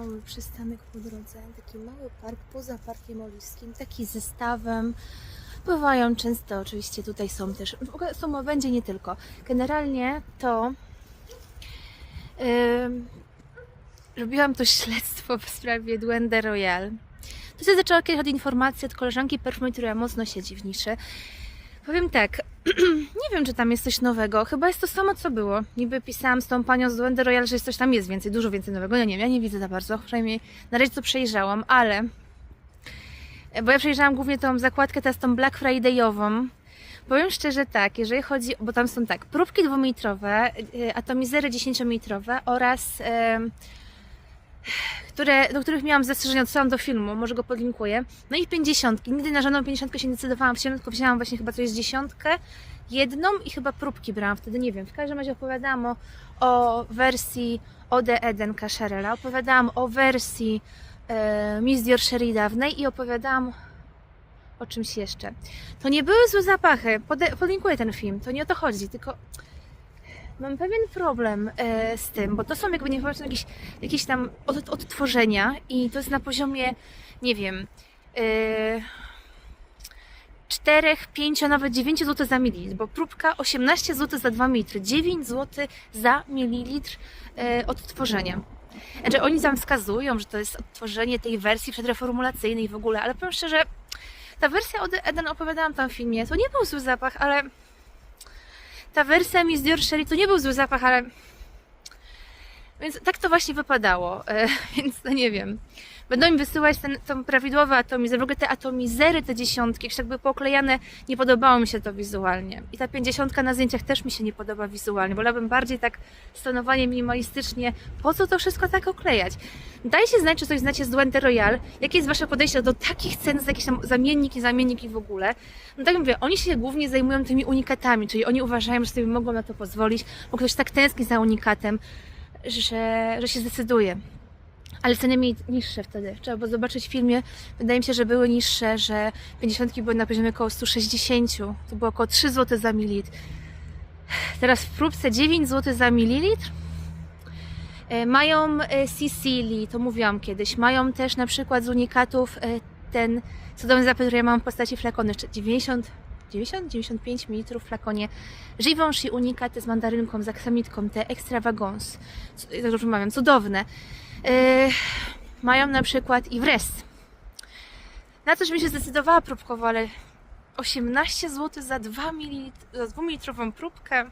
Mały przystanek po drodze, taki mały park poza Parkiem Oliskim, taki ze stawem. Pływają często, oczywiście tutaj są też, w ogóle są będzie nie tylko. Generalnie to ym, robiłam to śledztwo w sprawie Duende Royal. To się zaczęło kiedyś od informacji od koleżanki perfumy, która mocno siedzi w niszy. Powiem tak, nie wiem, czy tam jest coś nowego. Chyba jest to samo, co było. Niby pisałam z tą panią z Duende Royal, że jest coś tam jest więcej, dużo więcej nowego. Ja nie wiem, ja nie widzę za bardzo. Przynajmniej na razie to przejrzałam, ale... Bo ja przejrzałam głównie tą zakładkę teraz tą Black Friday'ową. Powiem szczerze tak, jeżeli chodzi, bo tam są tak, próbki dwumetrowe, y, atomizery 10-metrowe oraz... em, które, do których miałam zastrzeżenia, odsyłam do filmu, może go podlinkuję. No i 50. Nigdy na żadną 50 się nie decydowałam, wziąłem, tylko wzięłam właśnie chyba coś dziesiątkę, jedną i chyba próbki brałam wtedy, nie wiem. W każdym razie opowiadałam o, o wersji Ode Eden Casherela, opowiadałam o wersji e, Miss Dior Sherry dawnej i opowiadałam o czymś jeszcze. To nie były złe zapachy, podlinkuję ten film, to nie o to chodzi, tylko mam pewien problem e, z tym, bo to są jakby nie wiem, jakieś, jakieś tam od, odtworzenia i to jest na poziomie, nie wiem, e, 4, 5, a nawet 9 zł za mililitr, bo próbka 18 zł za 2 litry, 9 zł za mililitr e, odtworzenia. Znaczy oni tam wskazują, że to jest odtworzenie tej wersji przedreformulacyjnej w ogóle, ale powiem szczerze, ta wersja od Eden opowiadałam tam w filmie, to nie był zły zapach, ale ta wersja Miss Dior Sherry to nie był zły zapach, ale więc tak to właśnie wypadało, e, więc no nie wiem. Będą mi wysyłać ten, tą prawidłowe atomizery, w ogóle te atomizery, te dziesiątki, jak tak poklejane, nie podobało mi się to wizualnie. I ta pięćdziesiątka na zdjęciach też mi się nie podoba wizualnie. Wolałabym bardziej tak stonowanie minimalistycznie. Po co to wszystko tak oklejać? Dajcie znać, czy coś znacie z Duende Royal. Jakie jest Wasze podejście do takich cen, za jakieś tam zamienniki, zamienniki w ogóle? No tak mówię, oni się głównie zajmują tymi unikatami, czyli oni uważają, że sobie mogą na to pozwolić, bo ktoś tak tęskni za unikatem, że, że się zdecyduje. Ale ceny mieli niższe wtedy. Trzeba było zobaczyć w filmie. Wydaje mi się, że były niższe, że 50 były na poziomie około 160. To było około 3 zł za mililitr. Teraz w próbce 9 zł za mililitr. E, Mają e, Sicily, to mówiłam kiedyś. Mają też na przykład z unikatów e, ten cudowny zapach, który ja mam w postaci. Jeszcze 90, 90, 95 ml w flakonie. Givenchy unikaty z mandarynką, z aksamitką, te extravagance. C- Dobrze mawiam, cudowne. Yy, mają na przykład i wres. Na coś bym się zdecydowała próbkowo, ale 18 zł za 2 ml, za 2 litrową próbkę.